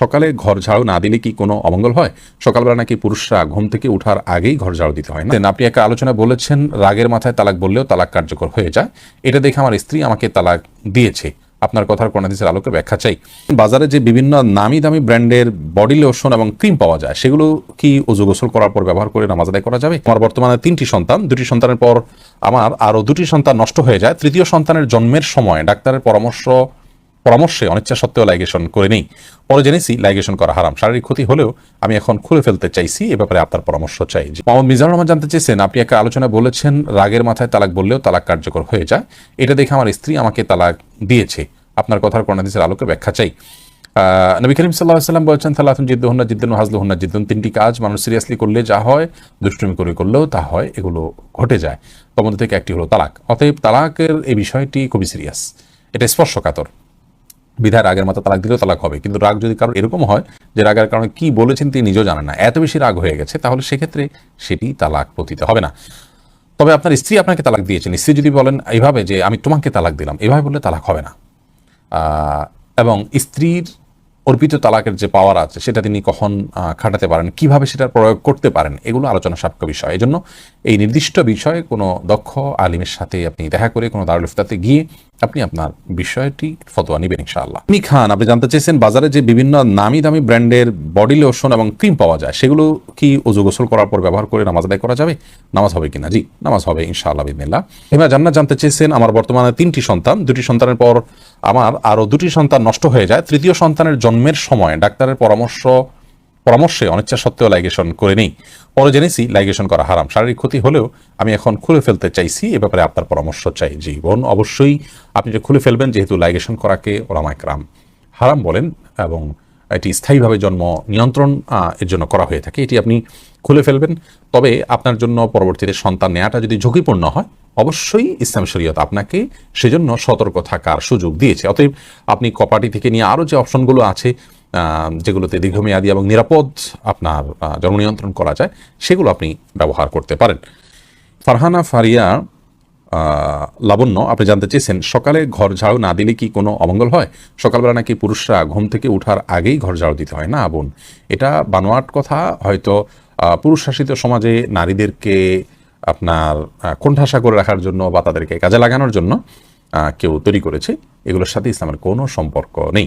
সকালে ঘর ঝাড়ু না দিলে কি কোনো অমঙ্গল হয়? সকালবেলা নাকি পুরুষরা ঘুম থেকে উঠার আগেই ঘর ঝাড়ু দিতে হয় না? আপনি একটা আলোচনা বলেছেন, রাগের মাথায় তালাক বললেও তালাক কার্যকর হয়ে যায়। এটা দেখে আমার স্ত্রী আমাকে তালাক দিয়েছে। আপনার কথার কোনাদিসের আলোকে ব্যাখ্যা চাই। বাজারে যে বিভিন্ন নামি দামি ব্র্যান্ডের বডি লোশন এবং ক্রিম পাওয়া যায়, সেগুলো কি অজু গোসল করার পর ব্যবহার করে নামাজ আদায় করা যাবে? আমার বর্তমানে তিনটি সন্তান, দুটি সন্তানের পর আমার আরও দুটি সন্তান নষ্ট হয়ে যায়। তৃতীয় সন্তানের জন্মের সময় ডাক্তারের পরামর্শ পরামর্শে অনিচ্ছা সত্ত্বেও লাইগেশন করে নেই। পরে জেনেছি লাইগেশন করা হারাম। শারীরিক ক্ষতি হলেও আমি এখন খুলে ফেলতে চাইছি, এ ব্যাপারে আপনার পরামর্শ চাই। মোহাম্মদ মিজানুর রহমান জানতে চেয়েছেন, আপনি একটা আলোচনা বলেছেন, রাগের মাথায় তালাক বললেও তালাক কার্যকর হয়ে যায়। এটা দেখে আমার স্ত্রী আমাকে তালাক দিয়েছে। আপনার কথার কোনাদিসের আলোকে ব্যাখ্যা চাই। নবী করিম সাল্লাহ সাল্লাম বলছেন তালাতুন জিদ্দুহন্না জিদ্দুন হাজলুহন্না জিদ্দুন। তিনটি কাজ মানুষ সিরিয়াসলি করলে যা হয়, দুষ্টুমি করে করলেও তা হয়, এগুলো ঘটে যায়। মধ্যে থেকে একটি হলো তালাক। অতএব তালাকের এই বিষয়টি খুবই সিরিয়াস এটা স্পর্শকাতর। বিধায় রাগের মতো তালাক দিলেও তালাক হবে। কিন্তু রাগ যদি কারোর এরকম হয় যে রাগের কারণে কি বলেছেন তিনি নিজেও জানেন না। এত বেশি রাগ হয়ে গেছে, তাহলে সেক্ষেত্রে সেটি তালাক পতিত হবে না। তবে আপনার স্ত্রী আপনাকে তালাক দিয়েছেন। স্ত্রী যদি বলেন এইভাবে যে, আমি তোমাকে তালাক দিলাম এভাবে বললে তালাক হবে না। এবং স্ত্রীর অর্পিত তালাকের যে পাওয়ার আছে, সেটা তিনি কখন খাটাতে পারেন, কীভাবে সেটা প্রয়োগ করতে পারেন, এগুলো আলোচনা সাপেক্ষ বিষয়। এই জন্য এই নির্দিষ্ট বিষয়ে কোনো দক্ষ আলিমের সাথে আপনি দেখা করে কোনো দারুল ইফতাতে গিয়ে আপনি আপনার বিষয়টি ফতোয়া নেবেন, ইনশাআল্লাহ। আপনি খান, আপনি জানতে চেয়েছেন বাজারে যে বিভিন্ন নামি দামি ব্র্যান্ডের বডি লোশন এবং ক্রিম পাওয়া যায়, সেগুলো কি অজু গোসল করার পর ব্যবহার করে নামাজ আদায় করা যাবে? নামাজ হবে কিনা? জি, নামাজ হবে, ইনশাআল্লাহ বিদিনিল্লাহ এবার জান্নাত জানতে চেয়েছেন আমার বর্তমানে তিনটি সন্তান, দুটি সন্তানের পর আমার আরও দুটি সন্তান নষ্ট হয়ে যায়। তৃতীয় সন্তানের জন্মের সময় ডাক্তারের পরামর্শ পরামর্শে অনিচ্ছা সত্ত্বেও লাইগেশন করে নেই। পরে জেনেছি লাইগেশন করা হারাম। শারীরিক ক্ষতি হলেও আমি এখন খুলে ফেলতে চাইছি, এ ব্যাপারে আপনার পরামর্শ চাই। জি, বোন, অবশ্যই আপনি যে খুলে ফেলবেন, যেহেতু লাইগেশন করাকে ওলামাইকরাম হারাম বলেন এবং এটি স্থায়ীভাবে জন্ম নিয়ন্ত্রণ এর জন্য করা হয়ে থাকে, এটি আপনি খুলে ফেলবেন। তবে আপনার জন্য পরবর্তীতে সন্তান নেওয়াটা যদি ঝুঁকিপূর্ণ হয়, অবশ্যই ইসলাম শরীয়ত আপনাকে সেজন্য সতর্ক থাকার সুযোগ দিয়েছে। অতএব আপনি কপাটি থেকে নিয়ে আরও যে অপশনগুলো আছে যেগুলোতে দীর্ঘমেয়াদী এবং নিরাপদ আপনার জন্ম নিয়ন্ত্রণ করা যায়, সেগুলো আপনি ব্যবহার করতে পারেন। ফারহানা ফারিয়া লাবণ্য, আপনি জানতে চেয়েছেন, সকালে ঘর ঝাড়ু না দিলে কি কোনো অমঙ্গল হয়? সকালবেলা নাকি পুরুষরা ঘুম থেকে উঠার আগেই ঘর ঝাড়ু দিতে হয়? না, বোন, এটা বানোয়াট কথা। হয়তো পুরুষ শাসিত সমাজে নারীদেরকে আপনার কোণঠাসা করে রাখার জন্য বা তাদেরকে কাজে লাগানোর জন্য কেউ তৈরি করেছে। এগুলোর সাথে ইসলামের কোনো সম্পর্ক নেই।